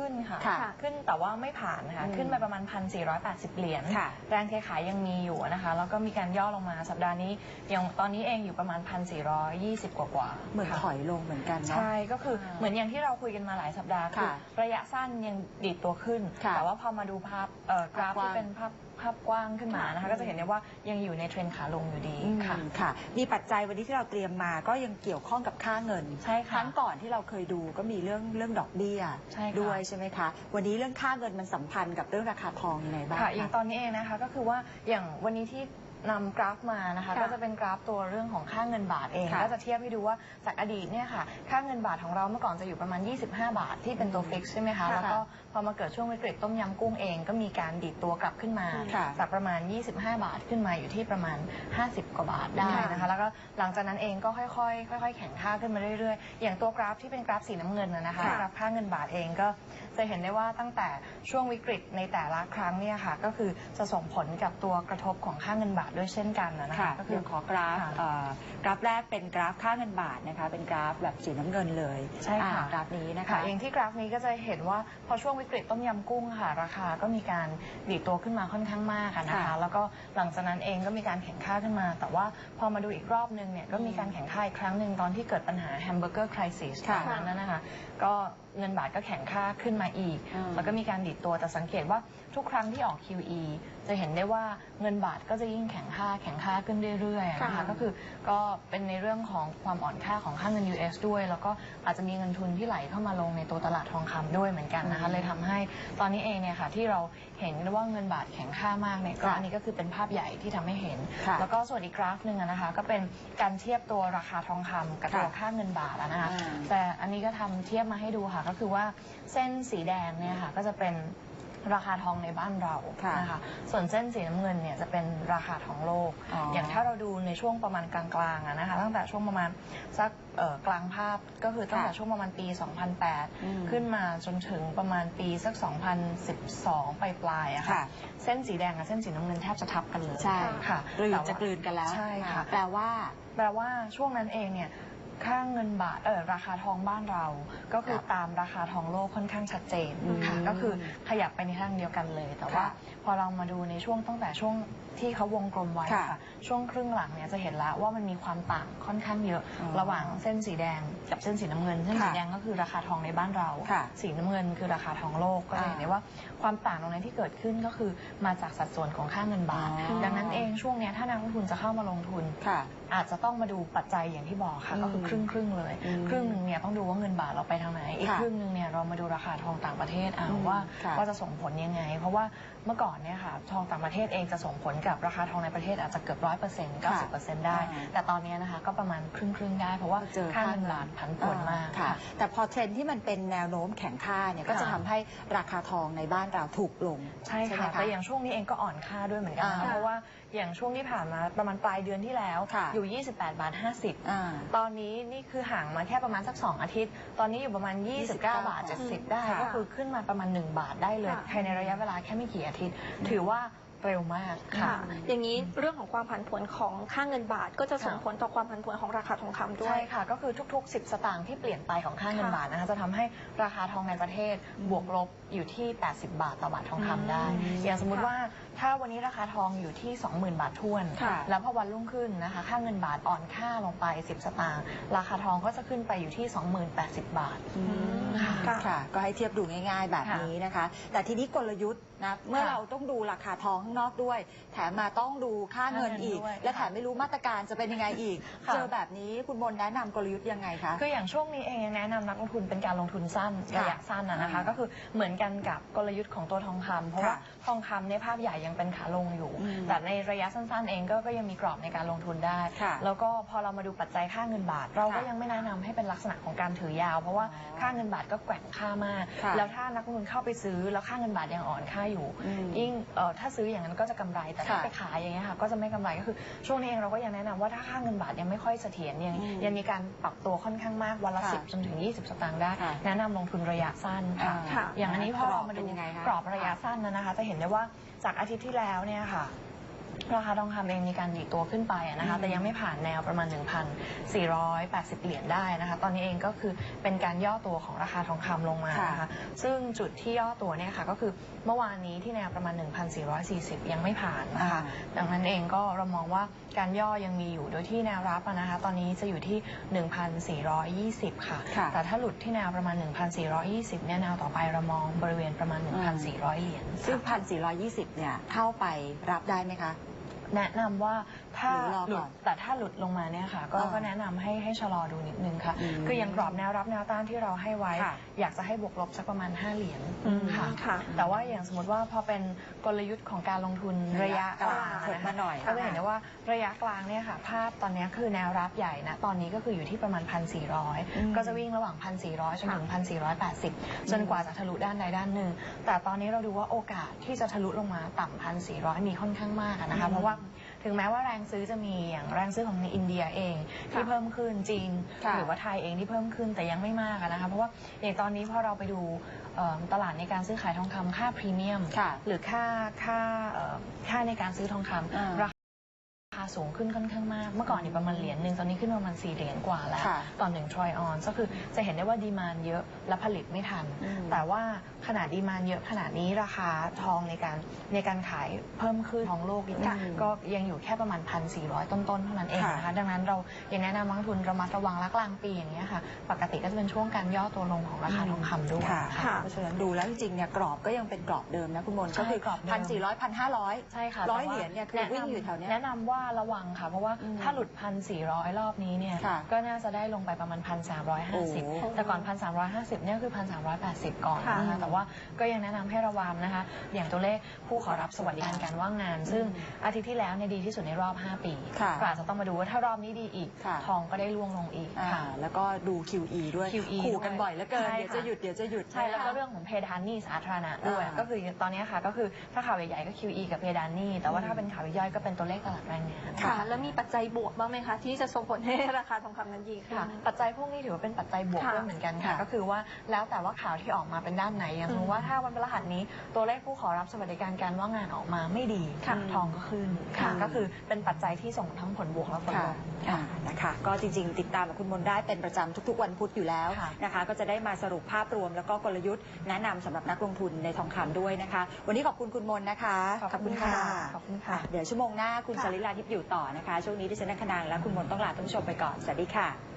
ขึ้นค่ะ ค่ะขึ้นแต่ว่าไม่ผ่านนะคะอืมขึ้นไปประมาณ 1,480 เหรียญ ค่ะแรงเทขายยังมีอยู่นะคะ แล้วก็มีการย่อลงมาสัปดาห์นี้อย่างตอนนี้เองอยู่ประมาณ 1,420 กว่ากว่าๆเหมือนค่ะถอยลงเหมือนกันเนาะ ใช่ ก็คืออาเหมือนอย่างที่เราคุยกันมาหลายสัปดาห์คือค่ะระยะสั้นยังดีดตัวขึ้น ค่ะแต่ว่าพอมาดูภาพเอ่อกราฟภาพกว้าง ที่เป็นภาพภาพกว้างขึ้นมานะคะ ก็จะเห็นได้ว่ายังอยู่ในเทรนขาลงอยู่ดีอืมค่ะ ค่ะ มีปัจจัยวันนี้ที่เราเตรียมมาก็ยังเกี่ยวข้องกับค่าเงิน ใช่ค่ะ ครั้งก่อนที่เราเคยดูก็มีเรื่องเรื่องดอกเบี้ยใช่ค่ะ ด้วยใช่ไหมคะ วันนี้เรื่องค่าเงินมันสัมพันธ์กับเรื่องราคาทองยังไงบ้างค่ะคะ อย่างตอนนี้เองนะคะก็คือว่าอย่างวันนี้ที่ นำกราฟมานะคะค่ะก็จะเป็นกราฟตัวเรื่องของค่าเงินบาทเองค่ะก็จะเทียบให้ดูว่าจากอดีตเนี่ยค่ะค่าเงินบาทของเราเมื่อก่อนจะอยู่ประมาณ 25 บาทที่เป็นตัวฟิกใช่ไหมคะค่ะแล้วก็พอมาเกิดช่วงวิกฤตต้มยำกุ้งเอง ก็มีการดีดตัวกลับขึ้นมา ค่ะจากประมาณ 25 บาทขึ้นมาอยู่ที่ประมาณ 50 กว่าบาทได้นะคะ แล้วก็หลังจากนั้นเองก็ค่อยๆค่อย ๆ แข็งค่าขึ้นมาเรื่อยๆ อย่างตัวกราฟที่เป็นกราฟสีน้ำเงินนะนะคะค่ะ กราฟค่าเงินบาทเองก็ จะเห็นได้ว่าตั้งแต่ช่วงวิกฤตในแต่ละครั้งเนี่ยค่ะ ก็คือจะส่งผลกับตัวกระทบของค่าเงินบาทด้วยเช่นกันนะค่ะคะก็ก็คืคืออขอกราฟค่ะเอ่อกราฟแรกเป็นกราฟค่าเงินบาทนะคะ เป็นกราฟแบบสีน้ำเงินเลยใช่ค่ะอ่ากราฟนี้นะค่ะคะอย่างที่กราฟนี้ก็จะเห็นว่าพอช่วงวิกฤตต้มยำกุ้งค่ะ ราคาก็มีการดีดตัวขึ้นมาค่อนข้างมากอะนะคะค่ะแล้วก็หลังจากนั้นเองก็มีการแข่งค่าขึ้นมา แต่ว่าพอมาดูอีกรอบนึงเนี่ยก็มีการแข่งค่าอีกครั้งหนึ่งตอนที่เกิดปัญหาแฮมเบอร์เกอร์คริสตค่ะอนนั้นนะคะ ก็เงินบาทก็แข่งค่าขึ้นมาอีก อืม แล้วก็มีการดีดตัวแต่สังเกตว่าทุกครั้งที่ออก QE จะเห็นได้ว่าเงินบาทก็จะยิ่งแข็งค่าแข็งค่าขึ้นเรื่อยๆนะคะค่ะ ก็คือก็เป็นในเรื่องของความอ่อนค่าของค่าเงิน US ด้วย แล้วก็อาจจะมีเงินทุนที่ไหลเข้ามาลงในตัวตลาดทองคำด้วยเหมือนกันนะคะอืมเลยทำให้ตอนนี้เองเนี่ยค่ะที่เราเห็นว่าเงินบาทแข็งค่ามากเนี่ยก็ค่ะอันนี้ก็คือเป็นภาพใหญ่ที่ทำให้เห็น ค่ะ แล้วก็ส่วนอีกกราฟหนึ่งอะนะคะก็เป็นการเทียบตัวราคาทองคำกับตัวค่ะค่าเงินบาทอะนะคะอ่า แต่อันนี้ก็ทำเทียบมาให้ดูค่ะก็คือว่าเส้นสีแดงเนี่ยค่ะก็จะเป็นราคาทองในบ้านเราค่ะนะคะส่วนเส้นสีน้ำเงินเนี่ยจะเป็นราคาทองโลก อ๋อออย่างถ้าเราดูในช่วงประมาณกลางๆอะนะคะ ตั้งแต่ช่วงประมาณสักเอ่อกลางภาพก็คือตั้งแต่ค่ะช่วงประมาณปี อืม 2008 ขึ้นมาจนถึงประมาณปีสัก 2012 ปลายๆอะค่ะ ค่ะ เส้นสีแดงกับเส้นสีน้ำเงินแทบจะทับกันเลยใช่ค่ะกลืนแต่ว่าจะกลืนกันแล้วใช่ค่ะ แปลว่า แปลว่าช่วงนั้นเองเนี่ย ค่าเงินบาทเออราคาทองบ้านเรา ก็คือครับตามราคาทองโลกค่อนข้างชัดเจนอืมค่ะก็คือขยับไปในทางเดียวกันเลย แต่ว่าค่ะพอเรามาดูในช่วงตั้งแต่ช่วงที่เขาวงกลมไว้ค่ะค่ะช่วงครึ่งหลังเนี่ยจะเห็นแล้วว่ามันมีความต่างค่อนข้างเยอะอ๋อระหว่างเส้นสีแดงกับเส้นสีน้ำเงินเส้นสีค่ะแดงก็คือราคาทองในบ้านเราค่ะสีน้ำเงินคือราคาทองโลกก็จะเห็นได้ว่าความต่างตรงนั้นที่เกิดขึ้นก็คือมาจากสัดส่วนของค่าเงินบาทอ๋อดังนั้นเองช่วงเนี้ยถ้านักลงทุนจะเข้ามาลงทุนค่ะ อาจจะต้องมาดูปัจจัยอย่างที่บอกค่ะอืมก็คือครึ่งครึ่งๆเลยอืมครึ่งหนึ่งเนี่ยต้องดูว่าเงินบาทเราไปทางไหน อีกค่ะครึ่งหนึ่งเนี่ยเรามาดูราคาทองต่างประเทศเอาอืมว่าค่ะว่าจะส่งผลยังไง เพราะว่าเมื่อก่อนเนี่ยค่ะทองต่างประเทศเองจะส่งผลกับราคาทองในประเทศอาจจะเกือบร้อยเปอร์เซ็นต์เก้าสิบเปอร์เซ็นต์ได้อ่าแต่ตอนเนี้ยนะคะก็ประมาณครึ่งครึ่งๆได้เพราะว่าเจอค่าเงินบาทผันผวนมากค่ะค่ะแต่พอเทรนด์ที่มันเป็นแนวโน้มแข็งค่าเนี่ยก็จะค่ะทำให้ราคาทองในบ้านเราถูกลง ใช่ไหมค่ะแต่อย่างช่วงนี้เองก็อ่อนค่าด้วยเหมือนกันนะคะอ่าเพราะว่า อย่างช่วงที่ผ่านมาประมาณปลายเดือนที่แล้วค่ะอยู่ 28 บาท 50 อ่าตอนนี้นี่คือห่างมาแค่ประมาณสัก 2 อาทิตย์ ตอนนี้อยู่ประมาณ 29 บาท 70 ได้ ค่ะก็คือขึ้นมาประมาณ 1 บาทได้เลยค่ะภายในระยะเวลาแค่ไม่กี่อาทิตย์ ถือว่า เร็วมากค่ะค่ะ อย่างนี้เรื่องของความผันผวนของค่าเงินบาท ก็จะส่งค่ะผลต่อความผันผวนของราคาทองคำด้วใช่ยค่ะ ก็คือทุก ๆ 10 สตางค์ที่เปลี่ยนไปของค่าเงินค่ะบาทนะคะจะทำให้ราคาทองในประเทศอืมบวกลบอยู่ที่ 80 บาทต่อบาททองคำได้อืมอย่างสมมุติค่ะว่าถ้าวันนี้ราคาทองอยู่ที่ 20,000 บาทท้วนค่ะแล้วพอวันรุ่งขึ้นนะคะค่าเงินบาทอ่อนค่าลงไป 10 สตางค์ราคาทองก็จะขึ้นไปอยู่ที่ 20,080 บาทอืม ค่ะค่ะก็ให้เทียบดูง่าย ๆ แบบนี้นะคะ แต่ทีนี้กลยุทธ์นะเมื่อค่ะเราต้องดูราคาทองข้างนอกด้วย แถมมาต้องดูค่าเงินค่าเงินอีกด้วยและแถมไม่รู้มาตรการจะเป็นยังไงอีกค่ะเจอแบบนี้คุณมนต์แนะนำกลยุทธ์ยังไงคะคืออย่างช่วงนี้เองยังแนะนำนักลงทุนเป็นการลงทุนสั้นค่ะระยะสั้นนะนะคะอืมก็คือเหมือนกันกับกลยุทธ์ของตัวทองคำเพราะว่าค่ะทองคำในยภาพใหญ่ยังเป็นขาลงอยู่อืมแต่ในระยะสั้นๆ เองก็ก็ยังมีกรอบในการลงทุนได้ค่ะแล้วก็พอเรามาดูปัจจัยค่าเงินบาท เราก็ค่ะยังไม่แนะนำให้เป็นลักษณะของการถือยาว เพราะว่าอ๋อค่าเงินบาทก็แกว่งค่ามาก ค่ะแล้วถ้านักลงทุนเข้าไปซื้อแล้วค่าเงินบาทยังอ่อนค่าอยู่ อืมยิ่งเอ่อถ้าซื้ออย่างนั้นก็จะกำไรแต่ถ้าค่ะไปขายอย่างเงี้ยค่ะก็จะไม่กำไรก็คือช่วงนี้เองเราก็ยังแนะนำว่าถ้าค่าเงินบาทยังไม่ค่อยเสถียรยังอืมยังมีการปรับตัวค่อนข้างมากวันละค่ะสิบจนถึง 20 สตางค์ได้ ค่ะแนะนำลงทุนระยะสั้นค่ะ อ่าค่ะอย่างอันนี้พอกรอบเรามาเป็ดูนยังไงคะ กรอบระยะสั้นนะนะคะ จะเห็นได้ว่าจากอาทิตย์ที่แล้วเนี่ยค่ะ ราคาทองคำเองมีการดีดตัวขึ้นไปอะนะคะอืมแต่ยังไม่ผ่านแนวประมาณ 1,480 เหรียญได้นะคะ ตอนนี้เองก็คือเป็นการย่อตัวของราคาทองคำลงมานะคะ ซึ่งจุดที่ย่อตัวเนี่ยค่ะก็คือเมื่อวานนี้ที่แนวประมาณ 1,440 ยังไม่ผ่านนะคะ ดังนั้นเองก็เรามองว่าการย่อยังมีอยู่โดยที่แนวรับอะนะคะ ตอนนี้จะอยู่ที่ 1,420 ค่ะ ค่ะ แต่ถ้าหลุดที่แนวประมาณ 1,420 เนี่ยแนวต่อไปเรามองบริเวณประมาณ 1,400 เหรียญซึ่ง ค่ะพันสี่ร้อยยี่สิบเนี่ย เข้าไปรับได้ไหมคะ แนะนำว่าถ้าหรือรอหลุก่ดอนแต่ถ้าหลุดลงมาเนี่ยค่ะ ก็อ่าก็แนะนำให้ให้ชะลอดูนิดนึงค่ะ อืมคืออย่างกรอบแนวรับแนวต้านที่เราให้ไว้ ค่ะอยากจะให้บวกลบสักประมาณ 5 เหรียญอืมค่ะ ค่ะแต่ว่าอย่างสมมติว่าพอเป็นกลยุทธ์ของการลงทุนระยะกลางเถิดนะคะมาหน่อย ก็จะเห็นได้ว่าระยะกลางเนี่ยค่ะ ภาพตอนนี้คือแนวรับใหญ่นะตอนนี้ก็คืออยู่ที่ประมาณอืม1,400 ก็จะวิ่งระหว่าง 1,400จนถึง 1,480 จนกว่าจะทะลุด้านใดด้านหนึ่ง แต่ตอนนี้เราดูว่าโอกาสที่จะทะลุลงมาต่ำ1,400 มีค่อนข้างมากอะนะคะ เพราะว่า ถึงแม้ว่าแรงซื้อจะมีอย่างแรงซื้อของในอินเดียเองที่เพิ่มขึ้นจีนค่ะหรือว่าไทยเองที่เพิ่มขึ้นแต่ยังไม่มากอะนะคะเพราะว่าอย่างตอนนี้พอเราไปดูเอ่อตลาดในการซื้อขายทองคำค่าพรีเมียมค่ะหรือค่าค่าเอ่อค่าในการซื้อทองคำอ่าราคาสูงขึ้นค่อนข้างมาก เมื่อก่อนนี่ประมาณเหรียญหนึ่งตอนนี้ขึ้นประมาณ4เหรียญกว่าแล้ว ค่ะต่อหนึ่งทรอยออนก็คือจะเห็นได้ว่าดีมานเยอะและผลิตไม่ทัน อืม แต่ว่าขนาดดีมานเยอะขนาดนี้ราคาทองในการในการขายเพิ่มขึ้นทองโลกอีกค่ะก็ยังอยู่แค่ประมาณ 1,400 ต้นๆเท่านั้นเองนะคะ ค่ะ ดังนั้นเรายังแนะนำนักลงทุนระมัดระวังและกลางปีอย่างนี้ยค่ะ ปกติก็จะเป็นช่วงการย่อตัวลงของราคาทองคำด้วยค่ะค่ะค่ะ เพราะฉะนั้นดูแล้วจริงๆเนี่ยกรอบก็ยังเป็นกรอบเดิมนะคุณมนต์ใช่ก็คือกรอบเดิม พันสี่ร้อยพันห้าร้อย ใช่ค่ะร้อยแต่ว่าเหรียญเนี่ยคือแะำวิ่งอยู่แถวเนี้ยแนะนำว่าระวังค่ะ เพราะว่าอืมถ้าหลุดพันสี่ร้อยรอบนี้เนี่ย ค่ะก็น่าจะได้ลงไปประมาณพันสามร้อยห้าสิบโอ้แต่ก่อนพันสามร้อยห้าสิบเนี่ยคือพันสามร้อยแปดสิบก่อนนะค่ะคะแต่ว่าก็ยังแนะนำให้ระวังนะคะ อย่างตัวเลขผู้ขอรับสวัสดิการการว่างงาน ซึ่งอาทิตย์ที่แล้วเนี่ยดีที่สุดในรอบ 5 ปีค่ะก็อาจจะต้องมาดูว่าถ้ารอบนี้ดีอีก ค่ะ ทองก็ได้ล่วงลงอีกอ่าค่ะ แล้วก็ดู QE ด้วย QE ขู่กันด้วยบ่อยเหลือเกิน ใช่เดี๋ยวค่ะ จะหยุด เดี๋ยวจะหยุดใช่แล้วก็นะคะ เรื่องของเพดานหนี้สาธารณะด้วยอ่าก็คือตอนนี้ค่ะก็คือถ้าข่าวใหญ่ๆก็ QE กับเพดานหนี้แต่ว่าอืมถ้าเป็นข่าวย่อยๆก็เป็นตัวเลขตลาดแรงงานค่ะ แล้วมีปัจจัยบวกบ้างไหมคะที่จะส่งผลให้ราคาทองคำนั้นดีขึ้น ค่ะปัจจัยพวกนี้ถือว่าเป็นปัจจัยบวกค่ะด้วยเหมือนกันค่ะ ค่ะก็คือว่าแล้วแต่ว่าข่าวที่ออกมาเป็นด้านไหนอย่างสมมติว่าถ้าวันพฤหัสนี้ตัวเลขผู้ขอรับสวัสดิการการว่างงานออกมาไม่ดีค่ะทองก็ขึ้นค่ะค่ะก็คือเป็นปัจจัยที่ส่งทั้งผลบวกและผลค่ะลบ อ่านะคะ ก็จริงๆ ติดตามกับคุณมนต์ได้เป็นประจำทุกๆ วันพุธอยู่แล้วค่ะ นะคะ ก็จะได้มาสรุปภาพรวมแล้วก็กลยุทธ์แนะนำสำหรับนักลงทุนในทองคำด้วยนะคะ วันนี้ขอบคุณคุณมนต์นะคะขอบคุณค่ะ ขอบคุณค่ะอ่เดี๋ยวชั่วโมงหน้าคุณค่ะสลิลาทิพย์อยู่ต่อนะคะ ช่วงนี้ดิฉันนักขนางและคุณมนต์ต้องลาท่านผู้ชมไปก่อน สวัสดีค่ะ